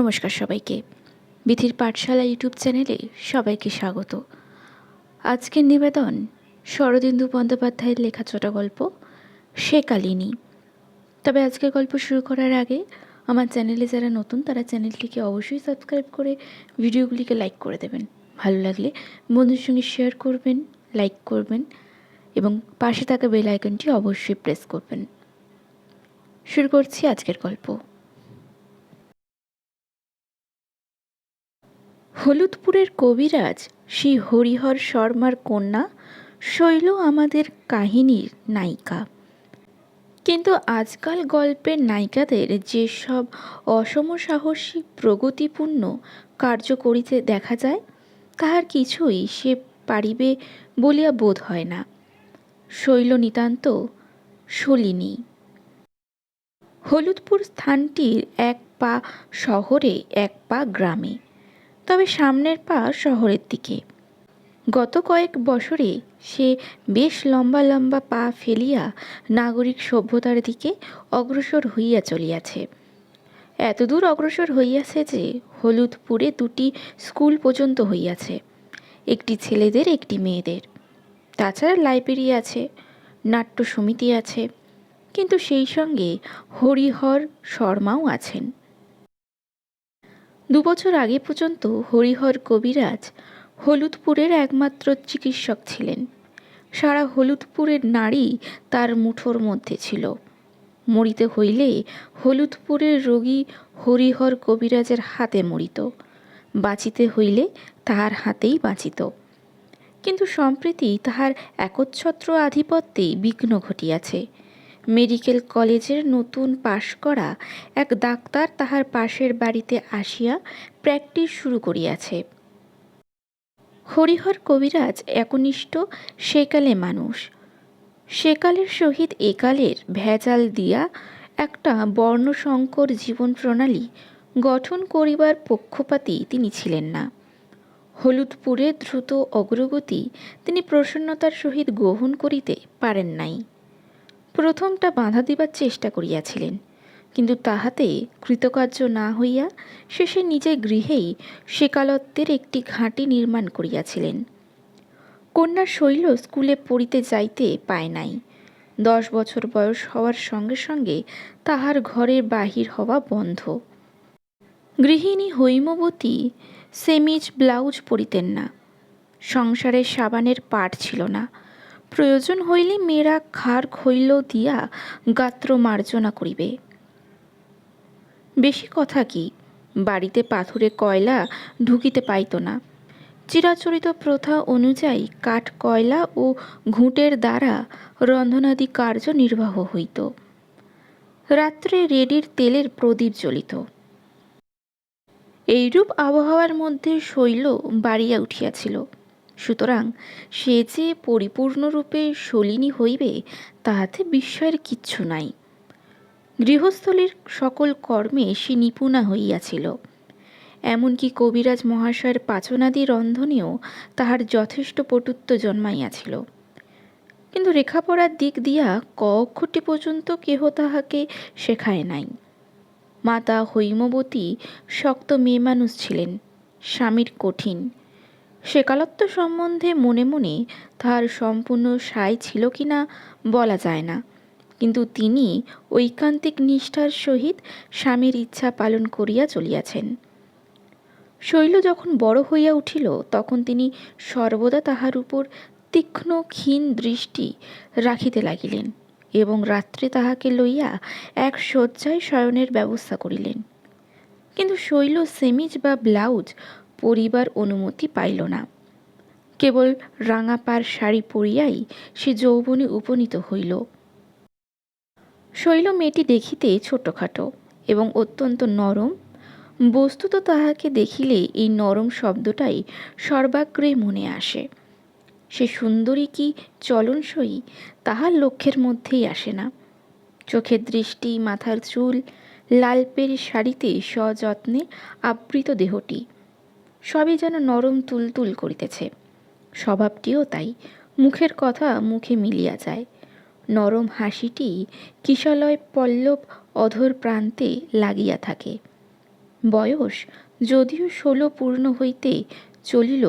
নমস্কার সবাইকে। বিথির পাঠশালা ইউটিউব চ্যানেলে সবাইকে স্বাগত। আজকের নিবেদন শরদিন্দু বন্দ্যোপাধ্যায়ের লেখা ছোট গল্প, সে কালিনী। তবে আজকের গল্প শুরু করার আগে আমার চ্যানেলে যারা নতুন, তারা চ্যানেলটিকে অবশ্যই সাবস্ক্রাইব করে ভিডিওগুলিকে লাইক করে দেবেন। ভালো লাগলে বন্ধুর সঙ্গে শেয়ার করবেন, লাইক করবেন এবং পাশে থাকা বেল আইকনটি অবশ্যই প্রেস করবেন। শুরু করছি আজকের গল্প। হলুদপুরের কবিরাজ শ্রী হরিহর শর্মার কন্যা শৈল আমাদের কাহিনীর নায়িকা। কিন্তু আজকাল গল্পের নায়িকাদের যেসব অসম সাহসী প্রগতিপূর্ণ কার্য করিতে দেখা যায়, তাহার কিছুই সে পারিবে বলিয়া বোধ হয় না। শৈল নিতান্ত শলিনী। হলুদপুর স্থানটির এক পা শহরে, এক পা গ্রামে। তবে সামনের পা শহরের দিকে। গত কয়েক বছরে সে বেশ লম্বা লম্বা পা ফেলিয়া নাগরিক সভ্যতার দিকে অগ্রসর হইয়া চলিয়াছে। এতদূর অগ্রসর হইয়াছে যে হলুদপুরে দুটি স্কুল পর্যন্ত হইয়াছে, একটি ছেলেদের, একটি মেয়েদের। তাছাড়া লাইব্রেরি আছে, নাট্য সমিতি আছে, কিন্তু সেই সঙ্গে হরিহর শর্মাও আছেন। দুবছর আগে পর্যন্ত হরিহর কবিরাজ হলুদপুরের একমাত্র চিকিৎসক ছিলেন। সারা হলুদপুরের নারী তার মুঠোর মধ্যে ছিল। মরিতে হইলে হলুদপুরের রোগী হরিহর কবিরাজের হাতে মরিত। বাঁচিতে হইলে তাহার হাতেই বাঁচিত। কিন্তু সম্প্রতি তাহার একচ্ছত্র আধিপত্যেই বিঘ্ন ঘটিয়াছে। মেডিকেল কলেজের নতুন পাশ করা এক ডাক্তার তাহার পাশের বাড়িতে আসিয়া প্র্যাকটিস শুরু করিয়াছে। হরিহর কবিরাজ একনিষ্ঠ, সেকালে মানুষ। সেকালের সহিত একালের ভেজাল দিয়া একটা বর্ণসংকর জীবন প্রণালী গঠন করিবার পক্ষপাতী তিনি ছিলেন না। হলুদপুরে দ্রুত অগ্রগতি তিনি প্রসন্নতার সহিত গ্রহণ করিতে পারেন নাই। প্রথমটা বাধা দিবার চেষ্টা করিয়াছিলেন। কিন্তু তাহাতে কৃতকার্য না হইয়া শেষে নিজের গৃহেই সেকালত্বের একটি ঘাঁটি নির্মাণ করিয়াছিলেন। কন্যা শৈল স্কুলে পড়িতে যাইতে পায় নাই। দশ বছর বয়স হওয়ার সঙ্গে সঙ্গে তাহার ঘরের বাহির হওয়া বন্ধ। গৃহিণী হৈমবতী সেমিজ ব্লাউজ পরিতেন না। সংসারের সাবানের পাট ছিল না। প্রয়োজন হইলে মেয়েরা খার খৈল দিয়া গাত্র মার্জনা করিবে। বেশি কথা কি? বাড়িতে পাথুরে কয়লা ঢুকিতে পাইত না। চিরাচরিত প্রথা অনুযায়ী কাঠ কয়লা ও ঘুঁটের দ্বারা রন্ধনাদি কার্য নির্বাহ হইত। রাত্রে রেডির তেলের প্রদীপ জ্বলিত। এইরূপ আবহাওয়ার মধ্যে শৈল বাড়িয়া উঠিয়াছিল। সুতরাং সে যে পরিপূর্ণরূপে শলিনী হইবে, তাহাতে বিস্ময়ের কিচ্ছু নাই। গৃহস্থলীর সকল কর্মে সে নিপুণা হইয়াছিল। এমনকি কবিরাজ মহাশয়ের পাচনাদি রন্ধনেও তাহার যথেষ্ট পটুত্ব জন্মাইয়াছিল। কিন্তু রেখাপড়ার দিক দিয়া ক পর্যন্ত কেহ তাহাকে শেখায় নাই। মাতা হৈমবতী শক্ত মেয়ে মানুষ ছিলেন, স্বামীর কঠিন সেকালত্ব সম্বন্ধে মনে মনে তাহার সম্পূর্ণ সায় ছিল কি না বলা যায় না। কিন্তু তিনি ঐকান্তিক নিষ্ঠার সহিত স্বামীর ইচ্ছা পালন করিয়া চলিয়াছেন। শৈল যখন বড় হইয়া উঠিল, তখন তিনি সর্বদা তাহার উপর তীক্ষ্ণ, ক্ষীণ দৃষ্টি রাখিতে লাগিলেন এবং রাত্রে তাহাকে লইয়া এক শয্যায় শয়নের ব্যবস্থা করিলেন। কিন্তু শৈল সেমিজ বা ব্লাউজ পরিবার অনুমতি পাইল না। কেবল রাঙাপার শাড়ি পরিয়াই সে যৌবনে উপনীত হইল। শৈল মেয়েটি দেখিতে ছোটখাটো এবং অত্যন্ত নরম। বস্তুত তাহাকে দেখিলে এই নরম শব্দটাই সর্বাগ্রে মনে আসে। সে সুন্দরী কি চলনসই তাহার লক্ষ্যের মধ্যেই আসে না। চোখের দৃষ্টি, মাথার চুল লালপের শাড়িতে সযত্নে আবৃত দেহটি। সবই যেন নরম তুলতুল করিতেছে। স্বভাবটিও তাই, মুখের কথা মুখে মিলিয়া যায়। নরম হাসিটি কিশলয় পল্লব অধর প্রান্তে লাগিয়া থাকে। বয়স যদিও ষোলো পূর্ণ হইতে চলিল,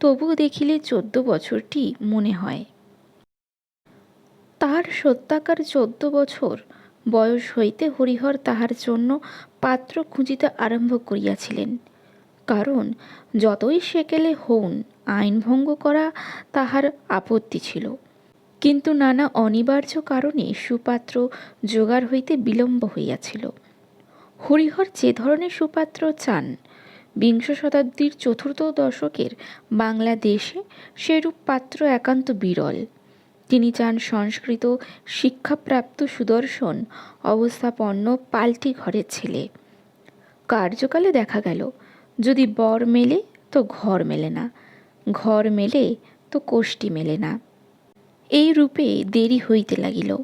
তবুও দেখিলে চোদ্দ বছরটি মনে হয়। তাহার সত্যাকার চোদ্দ বছর বয়স হইতে হরিহর তাহার জন্য পাত্র খুঁজিতে আরম্ভ করিয়াছিলেন। কারণ যতই সেকেলে হউন, আইন ভঙ্গ করা তাহার আপত্তি ছিল। কিন্তু নানা অনিবার্য কারণে সুপাত্র জোগাড় হইতে বিলম্ব হইয়াছিল। হরিহর যে ধরনের সুপাত্র চান, বিংশ শতাব্দীর চতুর্থ দশকের বাংলাদেশে সেরূপ পাত্র একান্ত বিরল। তিনি চান সংস্কৃত শিক্ষাপ্রাপ্ত সুদর্শন অবস্থাপন্ন পাল্টি ঘরের ছেলে। কার্যকালে দেখা গেল যদি বর মেলে, তো ঘর মেলে না। ঘর মেলে, তো কোষ্টি মেলে না। এই রূপে দেরি হইতে লাগিল।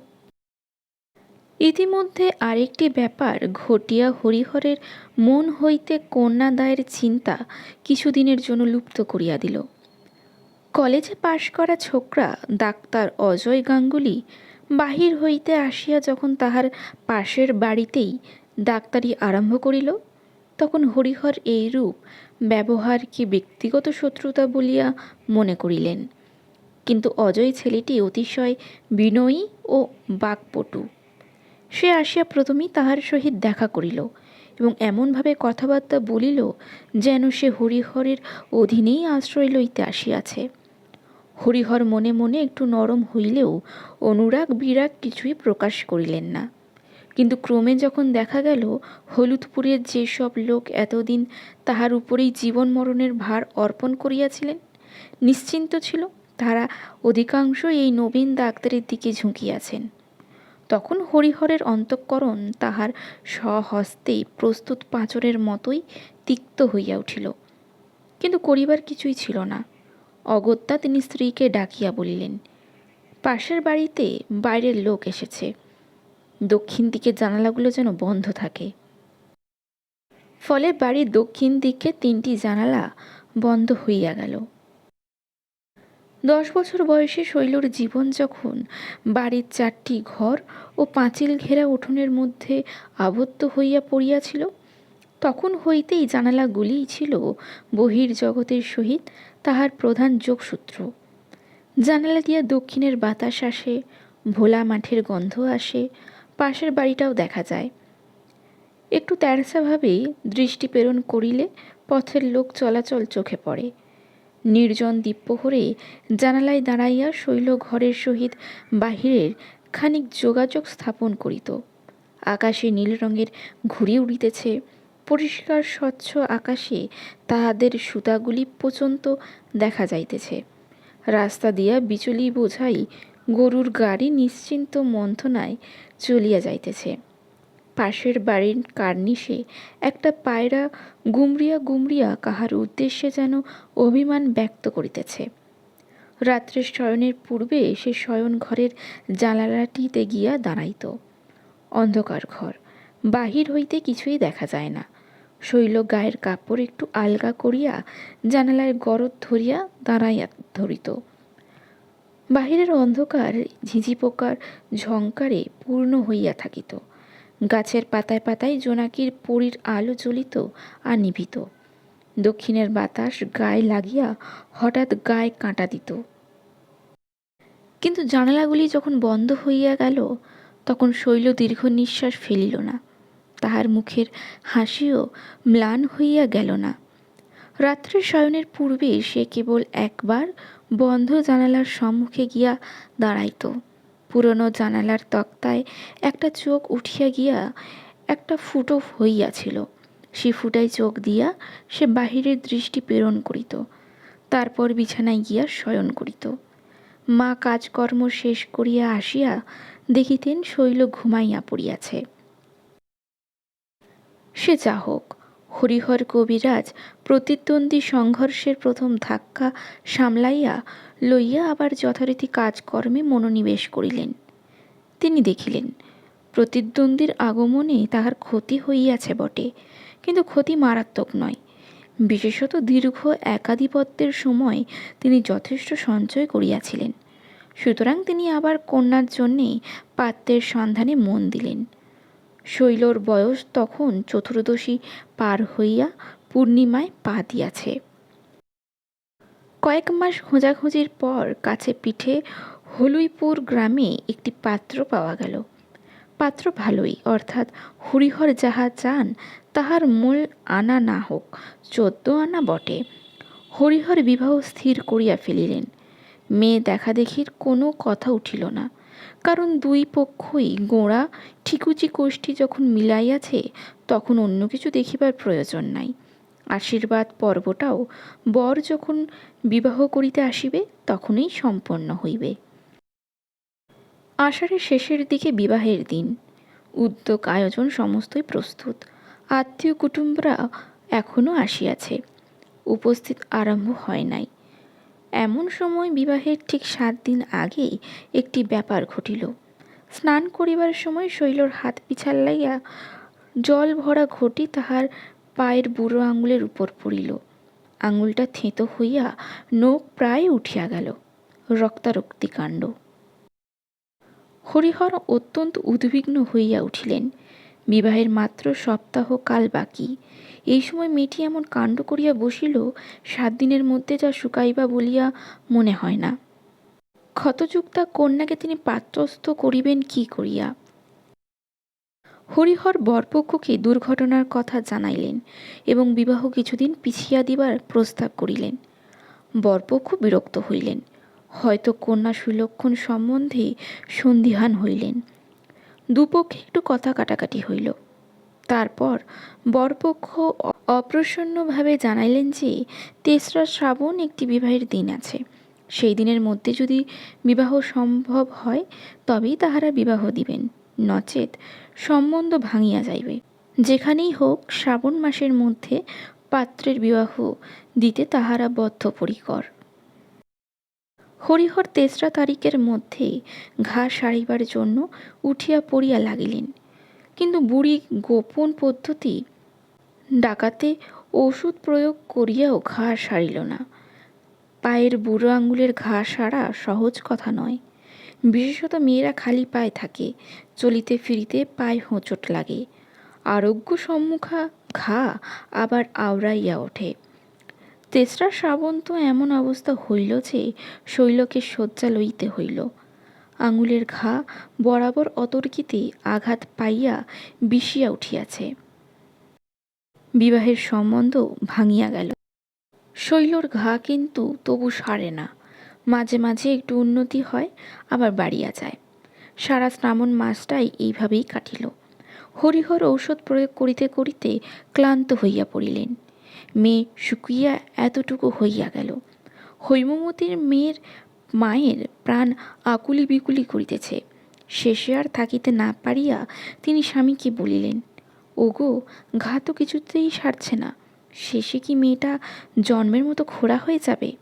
ইতিমধ্যে আরেকটি ব্যাপার ঘটিয়া হরিহরের মন হইতে কন্যাদায়ের চিন্তা কিছুদিনের জন্য লুপ্ত করিয়া দিল। কলেজে পাশ করা ছোকরা ডাক্তার অজয় গাঙ্গুলি বাহির হইতে আসিয়া যখন তাহার পাশের বাড়িতেই ডাক্তারি আরম্ভ করিল তখন হরিহর এইরূপ ব্যবহারকে ব্যক্তিগত শত্রুতা বলিয়া মনে করিলেন? কিন্তু অজয় ছেলেটি অতিশয় বিনয়ী ও বাকপটু। সে আসিয়া প্রথমেই তাহার সহিত দেখা করিল এবং এমনভাবে কথাবার্তা বলিল যেন সে হরিহরের অধীনেই আশ্রয় লইতে আসিয়াছে। হরিহর মনে মনে একটু নরম হইলেও অনুরাগ বিরাগ কিছুই প্রকাশ করিলেন না। কিন্তু ক্রমে যখন দেখা গেল, হলুদপুরের যেসব লোক এতদিন তাহার উপরেই জীবন মরণের ভার অর্পণ করিয়াছিলেন, নিশ্চিন্ত ছিল তারা অধিকাংশ এই নবীন ডাক্তারের দিকে ঝুঁকিয়াছেন। তখন হরিহরের অন্তঃকরণ তাহার স্বহস্তেই প্রস্তুত পাঁচরের মতোই তিক্ত হইয়া উঠিল। কিন্তু করিবার কিছুই ছিল না। অগত্যা তিনি স্ত্রীকে ডাকিয়া বলিলেন, পাশের বাড়িতে বাইরের লোক এসেছে। দক্ষিণ দিকের জানালাগুলো যেন বন্ধ থাকে। ফলে বাড়ির দক্ষিণ দিকে তিনটি জানালা বন্ধ হইয়া গেল। দশ বছর বয়সে শৈলর জীবন যখন বাড়ির চারটি ঘর ও পাঁচিল ঘেরা উঠোনের মধ্যে আবদ্ধ হইয়া পড়িয়াছিল, তখন হইতেই জানালাগুলিই ছিল বহির জগতের সহিত তাহার প্রধান যোগসূত্র। জানালা দিয়া দক্ষিণের বাতাস আসে, ভোলা মাঠের গন্ধ আসে পাশের বাড়িটাও দেখা যায়। একটু তেরসাভাবেই দৃষ্টি প্রেরণ করিলে পথের লোক চলাচল চোখে পড়ে। নির্জন দ্বীপ্রহরে জানালায় দাঁড়াইয়া শৈল ঘরের সহিত বাহিরের খানিক যোগাযোগ স্থাপন করিত। আকাশে নীল রঙের ঘুড়ি উড়িতেছে। পরিষ্কার স্বচ্ছ আকাশে তাহাদের সুতাগুলি পর্যন্ত দেখা যাইতেছে। রাস্তা দিয়া বিচলি বোঝাই গরুর গাড়ি নিশ্চিন্ত মন্থনায় চলিয়া যাইতেছে। পাশের বাড়ির কার্নিশে একটা পায়রা গুমরিয়া গুমরিয়া কাহার উদ্দেশ্যে যেন অভিমান ব্যক্ত করিতেছে। রাত্রে শয়নের পূর্বে সে শয়ন ঘরের জানালাটিতে গিয়া দাঁড়াইত। অন্ধকার ঘর, বাহির হইতে কিছুই দেখা যায় না। শৈল গায়ের কাপড় একটু আলগা করিয়া জানালায় গরদ ধরিয়া দাঁড়াইয়া ধরিত। বাহিরের অন্ধকার ঝিঝি পোকার ঝঙ্কারে পূর্ণ হইয়া থাকিত। গাছের পাতায় পাতায় জোনাকির পরীর আলো জ্বলিত আর নিভিত। দক্ষিণের বাতাস গায়ে লাগিয়া হঠাৎ গায়ে কাঁটা দিত। কিন্তু জানালাগুলি যখন বন্ধ হইয়া গেল, তখন শৈল দীর্ঘ নিঃশ্বাস ফেলিল না। তাহার মুখের হাসিও ম্লান হইয়া গেল না। রাত্রে শয়নের পূর্বে সে কেবল একবার বন্ধ জানালার সম্মুখে গিয়া দাঁড়াইত। পুরনো জানালার তক্তায় একটা চোখ উঠিয়া গিয়া একটা ফুটো হইয়াছিল। সে ফুটায় চোখ দিয়া সে বাহিরের দৃষ্টি প্রেরণ করিত। তারপর বিছানায় গিয়া শয়ন করিত। মা কাজকর্ম শেষ করিয়া আসিয়া দেখিতেন শৈল ঘুমাইয়া পড়িয়াছে। সে যা হোক হরিহর কবিরাজ প্রতিদ্বন্দ্বী সংঘর্ষের প্রথম ধাক্কা সামলাইয়া লইয়া আবার যথারীতি কাজকর্মে মনোনিবেশ করিলেন। তিনি দেখিলেন, প্রতিদ্বন্দ্বীর আগমনে তাহার ক্ষতি হইয়াছে বটে, কিন্তু ক্ষতি মারাত্মক নয়। বিশেষত দীর্ঘ একাধিপত্যের সময় তিনি যথেষ্ট সঞ্চয় করিয়াছিলেন। সুতরাং তিনি আবার কন্যার জন্যে পাত্রের সন্ধানে মন দিলেন। শৈলর বয়স তখন চতুর্দশী পার হইয়া পূর্ণিমায় পা দিয়াছে। কয়েক মাস খোঁজাখুঁজির পর কাছে পিঠে হলুইপুর গ্রামে একটি পাত্র পাওয়া গেল। পাত্র ভালোই, অর্থাৎ হরিহর যাহা চান তাহার মূল আনা না হোক, চোদ্দ আনা বটে। হরিহর বিবাহ স্থির করিয়া ফেলিলেন। মেয়ে দেখাদেখির কোনো কথা উঠিল না। কারণ দুই পক্ষই গোড়া, ঠিকুচি কোষ্ঠী যখন মিলাইয়াছে, তখন অন্য কিছু দেখিবার প্রয়োজন নাই। আশীর্বাদ পর্বটাও বর যখন বিবাহ করিতে আসিবে, তখনই সম্পন্ন হইবে। আষাঢ়ের শেষের দিকে বিবাহের দিন। উদ্যোগ আয়োজন সমস্তই প্রস্তুত। আত্মীয় কুটুম্বরা এখনও আসিয়াছে। উপস্থিত আরম্ভ হয় নাই। এমন সময় বিবাহের ঠিক সাত দিন আগেই একটি ব্যাপার ঘটিল। স্নান করিবার সময় শৈলর হাত পিছাল লাইয়া জল ভরা ঘটি তাহার পায়ের বুড়ো আঙুলের উপর পড়িল। আঙুলটা থেঁতো হইয়া নখ প্রায় উঠিয়া গেল। রক্তারক্তি কাণ্ড। হরিহর অত্যন্ত উদ্বিগ্ন হইয়া উঠিলেন। বিবাহের মাত্র সপ্তাহ কাল বাকি। এই সময় মেয়েটি এমন কাণ্ড করিয়া বসিল, সাত দিনের মধ্যে যা শুকাইবা বলিয়া মনে হয় না। ক্ষতযুক্তা কন্যাকে তিনি পাত্রস্থ করিবেন কি করিয়া? হরিহর বরপক্ষকে দুর্ঘটনার কথা জানাইলেন এবং বিবাহ কিছুদিন পিছিয়া দিবার প্রস্তাব করিলেন। বরপক্ষ বিরক্ত হইলেন। হয়তো কন্যা সুলক্ষণ সম্বন্ধে সন্দিহান হইলেন। দুপক্ষে একটু কথা কাটাকাটি হইল। তারপর বরপক্ষ অপ্রসন্নভাবে জানাইলেন যে, তেসরা শ্রাবণ একটি বিবাহের দিন আছে। সেই দিনের মধ্যে যদি বিবাহ সম্ভব হয়, তবেই তাহারা বিবাহ দিবেন। নচেত সম্বন্ধ ভাঙিয়া যাইবে। যেখানেই হোক, শ্রাবণ মাসের মধ্যে পাত্রের বিবাহ দিতে তাহারা বদ্ধপরিকর। হরিহর তেসরা তারিখের মধ্যে ঘা সারিবার জন্য উঠিয়া পড়িয়া লাগিলেন। কিন্তু বুড়ি গোপন পদ্ধতি ডাকাতে ওষুধ প্রয়োগ করিয়াও ঘা সারিল না। পায়ের বুড়ো আঙুলের ঘা সারা সহজ কথা নয়। বিশেষত মেয়েরা খালি পায়ে থাকে, চলিতে ফিরিতে পায়ে হোঁচট লাগে। আরোগ্য সম্মুখা ঘা আবার আওড়াইয়া ওঠে। তেসরা শ্রাবণ তো এমন অবস্থা হইল যে শৈলকে শয্যা লইতে হইল। আঙুলের ঘা বরাবর অতর্কিতে আঘাত পাইয়া বিষিয়া উঠিয়াছে। বিবাহের সম্বন্ধ ভাঙিয়া গেল। শৈলর ঘা কিন্তু তবু সারে না। মাঝে মাঝে একটু উন্নতি হয়, আবার বাড়িয়া যায়। সারা শ্রাবণ মাসটাই এইভাবেই কাটিল। হরিহর ঔষধ প্রয়োগ করিতে করিতে ক্লান্ত হইয়া পড়িলেন। মেয়ে শুকিয়া এতটুকু হইয়া গেল। হৈমমতির মেয়ের মায়ের প্রাণ আকুলি বিকুলি করিতেছে। শেষে আর থাকিতে না পারিয়া তিনি স্বামীকে বলিলেন, ওগো, ঘা তো কিছুতেই সারছে না। শেষে কি মেয়েটা জন্মের মতো খোড়া হয়ে যাবে?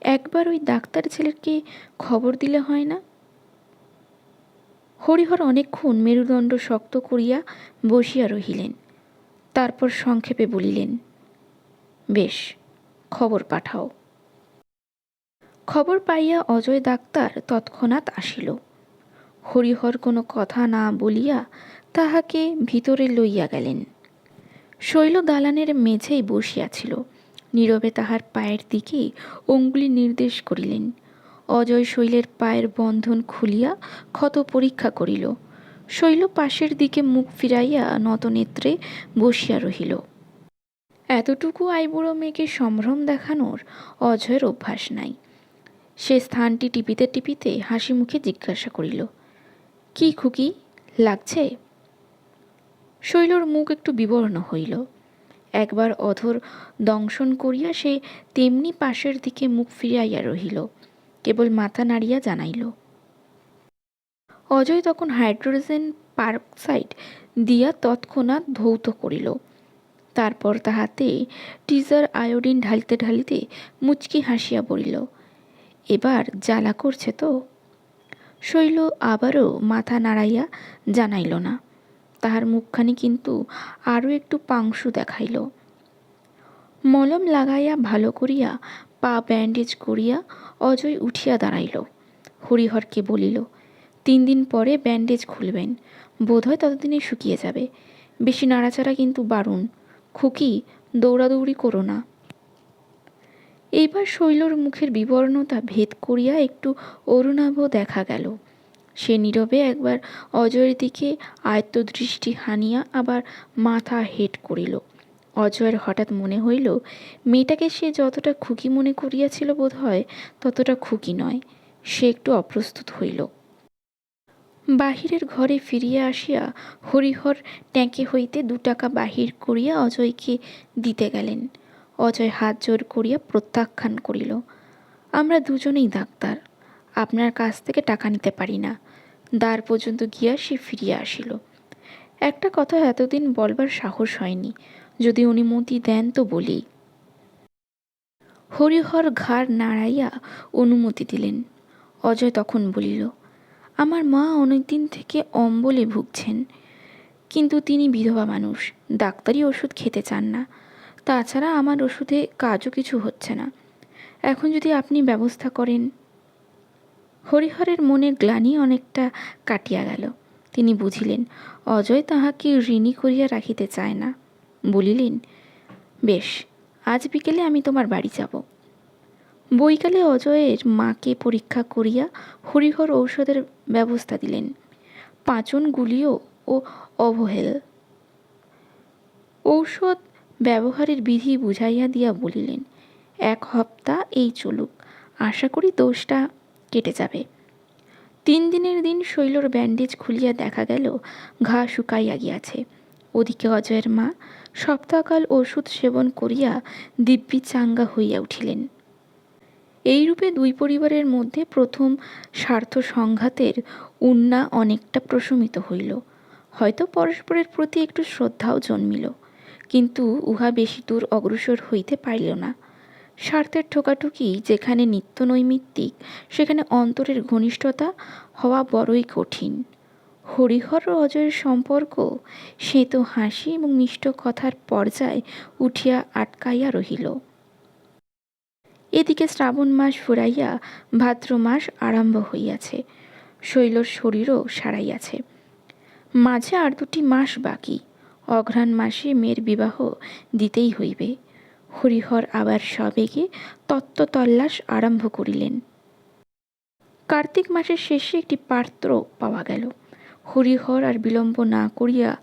একবার ওই ডাক্তার ছেলেকে খবর দিলে হয় না? হরিহর অনেকক্ষণ মেরুদণ্ড শক্ত করিয়া বসিয়া রহিলেন। তারপর সংক্ষেপে বলিলেন, বেশ, খবর পাঠাও। খবর পাইয়া অজয় ডাক্তার তৎক্ষণাৎ আসিল। হরিহর কোনো কথা না বলিয়া তাহাকে ভিতরে লইয়া গেলেন। শৈল দালানের মেঝেই বসিয়াছিল। নীরবে তাহার পায়ের দিকে অঙ্গুলি নির্দেশ করিলেন। অজয় শৈলের পায়ের বন্ধন খুলিয়া ক্ষত পরীক্ষা করিল। শৈল পাশের দিকে মুখ ফিরাইয়া নতনেত্রে বসিয়া রহিল। এতটুকু আইবুড়ো মেয়েকে সম্ভ্রম দেখানোর অজয়ের অভ্যাস নাই। সে স্থানটি টিপিতে টিপিতে হাসি মুখে জিজ্ঞাসা করিল, কি খুকি? লাগছে? শৈলর মুখ একটু বিবর্ণ হইল। একবার অধর দংশন করিয়া সে তেমনি পাশের দিকে মুখ ফিরাইয়া রহিল, কেবল মাথা নাড়িয়া জানাইল। অজয় তখন হাইড্রোজেন পারক্সাইড দিয়া তৎক্ষণাৎ ধৌত করিল। তারপর তাহাতে টিজার আয়োডিন ঢালিতে ঢালিতে মুচকি হাসিয়া পড়িল। এবার জ্বালা করছে তো। শৈল আবারও মাথা নাড়াইয়া জানাইল না। তাহার মুখখানি কিন্তু আরও একটু পাংশু দেখাইল। মলম লাগাইয়া ভালো করিয়া পা ব্যান্ডেজ করিয়া অজয় উঠিয়া দাঁড়াইল। হরিহরকে বলিল, তিন দিন পরে ব্যান্ডেজ খুলবেন। বোধহয় ততদিনে শুকিয়ে যাবে। বেশি নাড়াচাড়া কিন্তু বারণ। খুকি, দৌড়াদৌড়ি করো না। এইবার শৈলর মুখের বিবর্ণতা ভেদ করিয়া একটু অরুণাভ দেখা গেল। সে নীরবে একবার অজয়ের দিকে আয়ত্ত দৃষ্টি হানিয়া আবার মাথা হেট করিল। অজয়ের হঠাৎ মনে হইল, মেয়েটাকে সে যতটা খুকি মনে করিয়াছিল বোধ হয় ততটা খুকি নয়। সে একটু অপ্রস্তুত হইল। বাহিরের ঘরে ফিরিয়া আসিয়া হরিহর ট্যাঁকে হইতে দু টাকা বাহির করিয়া অজয়কে দিতে গেলেন। অজয় হাত জোর করিয়া প্রত্যাখ্যান করিল, আমরা দুজনেই ডাক্তার, আপনার কাছ থেকে টাকা নিতে পারি না। দ্বার পর্যন্ত গিয়া সে ফিরিয়া আসিল। একটা কথা এতদিন বলবার সাহস হয়নি, যদি অনুমতি দেন তো বলি। হরিহর ঘাড় নাড়াইয়া অনুমতি দিলেন। অজয় তখন বলিল, আমার মা অনেকদিন থেকে অম্বলে ভুগছেন, কিন্তু তিনি বিধবা মানুষ, ডাক্তারি ওষুধ খেতে চান না। তাছাড়া আমার ওষুধে কাজও কিছু হচ্ছে না। এখন যদি আপনি ব্যবস্থা করেন। হরিহরের মনের গ্লানি অনেকটা কাটিয়া গেল। তিনি বুঝিলেন, অজয় তাহাকে ঋণী করিয়া রাখিতে চায় না। বলিলেন, বেশ, আজ বিকেলে আমি তোমার বাড়ি যাব। বৈকালে অজয়ের মাকে পরীক্ষা করিয়া হরিহর ঔষধের ব্যবস্থা দিলেন। পাঁচন গুলিও ও অবহেল। ঔষধ ব্যবহারের বিধি বুঝাইয়া দিয়া বলিলেন, এক হপ্তা এই চলুক, আশা করি দোষটা কেটে যাবে তিন দিনের দিন শৈলর ব্যান্ডেজ খুলিয়া দেখা গেল, ঘা শুকাইয়া গিয়াছে। ওদিকে অজয়ের মা সপ্তাহকাল ওষুধ সেবন করিয়া দিব্যি চাঙ্গা হইয়া উঠিলেন। এইরূপে দুই পরিবারের মধ্যে প্রথম স্বার্থ সংঘাতের উন্না অনেকটা প্রশমিত হইল। হয়তো পরস্পরের প্রতি একটু শ্রদ্ধাও জন্মিল। কিন্তু উহা বেশি দূর অগ্রসর হইতে পারিল না। স্বার্থের ঠোকাঠুকি যেখানে নিত্য নৈমিত্তিক সেখানে অন্তরের ঘনিষ্ঠতা হওয়া বড়ই কঠিন। হরিহর ও অজয়ের সম্পর্ক, সে তো হাসি এবং মিষ্ট কথার পর্যায় উঠিয়া আটকাইয়া রহিল। এদিকে শ্রাবণ মাস ফুরাইয়া ভাদ্র মাস আরম্ভ হইয়াছে, শৈলর শরীরও সারাইয়াছে। মাঝে আর দুটি মাস বাকি। অঘ্রাণ মাসে মেয়ের বিবাহ দিতেই হইবে। হরিহর আবার সবেগে তত্ত্বতল্লাস আরম্ভ করিলেন। কার্তিক মাসের শেষে একটি পাত্র পাওয়া গেল। হরিহর আর বিলম্ব না করিয়া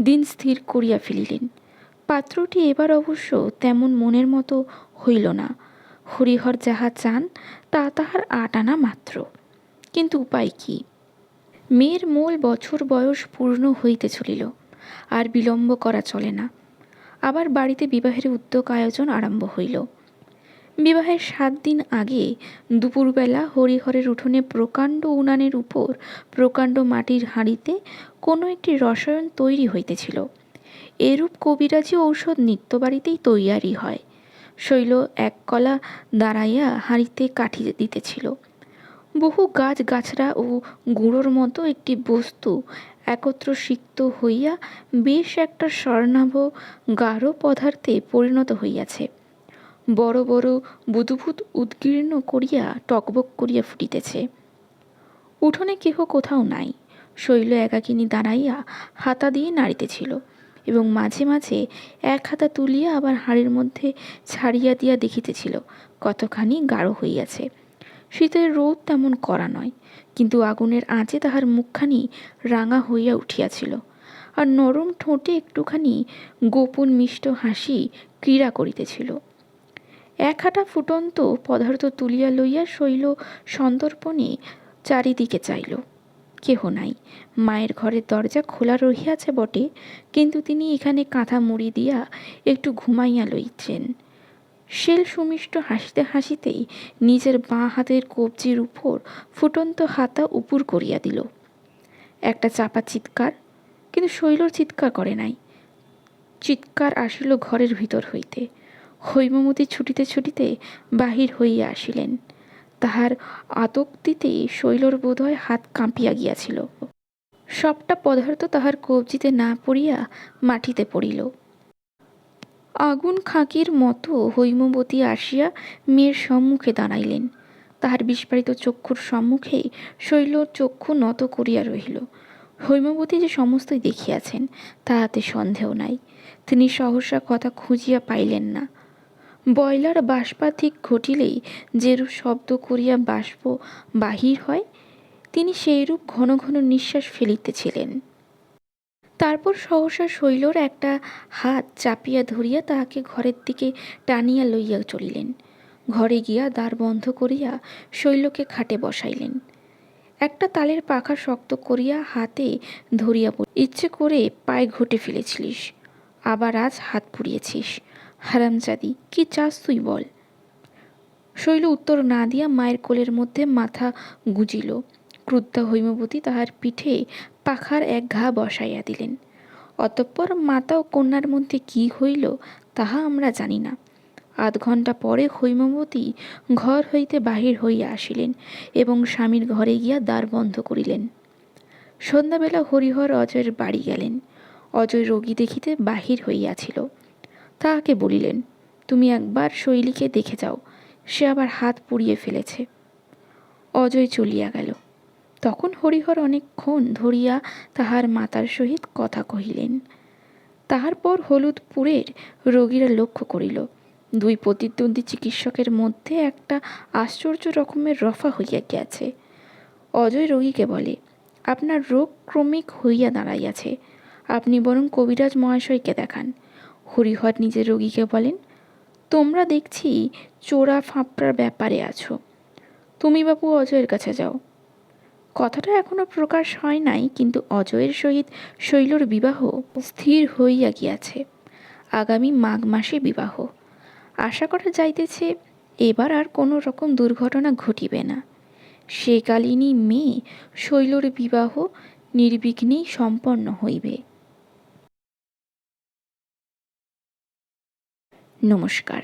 দিন স্থির করিয়া ফেলিলেন। পাত্রটি এবার অবশ্য তেমন মনের মতো হইল না। হরিহর যাহা চান, তা তাহার আট আনা মাত্র। কিন্তু উপায় কি? মেয়ের মূল বছর বয়স পূর্ণ হইতে চলিল। আর বিলম্ব করা চলে না। আবার বাড়িতে বিবাহের উদ্যোগ আয়োজন আরম্ভ হইল। বিবাহের সাত দিন আগে দুপুরবেলা হরিহরের উঠোনে প্রকাণ্ড উনানের উপর প্রকাণ্ড মাটির হাঁড়িতে কোনো একটি রসায়ন তৈরি হইতেছিল। এরূপ কবিরাজি ঔষধ নিত্য বাড়িতেই তৈয়ারি হয়। শৈল এক কলা দাঁড়াইয়া হাঁড়িতে কাঠি দিতেছিল। বহু গাছ গাছড়া ও গুঁড়োর মতো একটি বস্তু একত্র সিক্ত হইয়া বেশ একটা স্বর্ণাভ গাঢ় পদার্থে পরিণত হইয়াছে। বড় বড় বুদুভূত উদ্গীর্ণ করিয়া টকবক করিয়া ফুটিতেছে। উঠোনে কেহ কোথাও নাই, শৈল একাকিনী দাঁড়াইয়া হাতা দিয়ে নাড়িতেছিল এবং মাঝে মাঝে এক হাতা তুলিয়া আবার হাড়ির মধ্যে ছাড়িয়া দিয়া দেখিতেছিল কতখানি গাঢ় হইয়াছে। শীতের রোদ তেমন করা নয় কিন্তু আগুনের আঁচে তাহার মুখখানি রাঙা হইয়া উঠিয়াছিল। আর নরম ঠোঁটে একটুখানি গোপন মিষ্ট হাসি ক্রীড়া করিতেছিল। এক হাঁটা ফুটন্ত পদার্থ তুলিয়া লইয়া শৈল সন্দর্পণে চারিদিকে চাইল কেহ নাই। মায়ের ঘরের দরজা খোলা রহিয়াছে বটে, কিন্তু তিনি এখানে কাঁথা মুড়ি দিয়া একটু ঘুমাইয়া লইছেন শেল সুমিষ্ট হাসিতে হাসিতেই নিজের বাঁ হাতের কবজির উপর ফুটন্ত হাতা উপুর করিয়া দিল। একটা চাপা চিৎকার, কিন্তু শৈলর চিৎকার করে নাই। চিৎকার আসিল ঘরের ভিতর হইতে। হৈমমতি ছুটিতে ছুটিতে বাহির হইয়া আসিলেন। তাহার আতক্তিতে শৈলর বোধহয় হাত কাঁপিয়া গিয়াছিল। সবটা পদার্থ তাহার কবজিতে না পড়িয়া মাটিতে পড়িল। আগুন খাঁকির মতো হৈমবতী আসিয়া মেয়ের সম্মুখে দাঁড়াইলেন। তাহার বিস্ফারিত চক্ষুর সম্মুখে শৈল চক্ষু নত করিয়া রহিল। হৈমবতী যে সমস্তই দেখিয়াছেন, তাহাতে সন্দেহ নাই। তিনি সহসা কথা খুঁজিয়া পাইলেন না। বয়লার বাষ্পাধিক ঘটিলেই যেরূপ শব্দ করিয়া বাষ্প বাহির হয়, তিনি সেইরূপ ঘন ঘন নিঃশ্বাস ফেলিতেছিলেন। তারপর সহসা শৈলর একটা হাত চাপিয়া ধরিয়া তাহাকে ঘরের দিকে টানিয়া লইয়া চলিলেন। ঘরে গিয়া দ্বার বন্ধ করিয়া শৈলকে খাটে বসাইলেন। একটা তালের পাখা শক্ত করিয়া হাতে ধরিয়া ইচ্ছে করে পায়ে ঘটে ফেলেছিলিস, আবার আজ হাত পুড়িয়েছিস। হারামজাদি, কি চাস তুই বল। শৈল উত্তর না দিয়া মায়ের কোলের মধ্যে মাথা গুজিল। ক্রুদ্ধা হৈমবতী তাহার পিঠে পাখার এক ঘা বসাইয়া দিলেন। অতঃপর মাতা ও কন্যার মধ্যে কি হইল তাহা আমরা জানি না। আধ ঘণ্টা পরে হৈমবতী ঘর হইতে বাহির হইয়া আসিলেন এবং স্বামীর ঘরে গিয়া দ্বার বন্ধ করিলেন। সন্ধ্যাবেলা হরিহর অজয়ের বাড়ি গেলেন। অজয় রোগী দেখিতে বাহির হইয়াছিল। তাহাকে বলিলেন, তুমি একবার শৈলীকে দেখে যাও, সে আবার হাত পুড়িয়ে ফেলেছে। অজয় চলিয়া গেল। তখন হরিহর অনেকক্ষণ ধরিয়া তাহার মাতার সহিত কথা কহিলেন। তাহার পর হলুদপুরের রোগীরা লক্ষ্য করিল, দুই প্রতিদ্বন্দ্বী চিকিৎসকের মধ্যে একটা আশ্চর্য রকমের রফা হইয়া গিয়াছে। অজয় রোগীকে বলে, আপনার রোগ ক্রমিক হইয়া দাঁড়াইয়াছে। আপনি বরং কবিরাজ মহাশয়কে দেখান। হরিহর নিজের রোগীকে বলেন, তোমরা দেখছি চোরা ফাঁপড়ার ব্যাপারে আছো। তুমি বাবু অজয়ের কাছে যাও। কথাটা এখনও প্রকাশ হয় নাই, কিন্তু অজয়ের সহিত শৈলর বিবাহ স্থির হইয়া গিয়াছে। আগামী মাঘ মাসে বিবাহ। আশা করা যাইতেছে, এবার আর কোনো রকম দুর্ঘটনা ঘটিবে না। সেকালিনী মেয়ে, শৈলর বিবাহ নির্বিঘ্নেই সম্পন্ন হইবে। নমস্কার।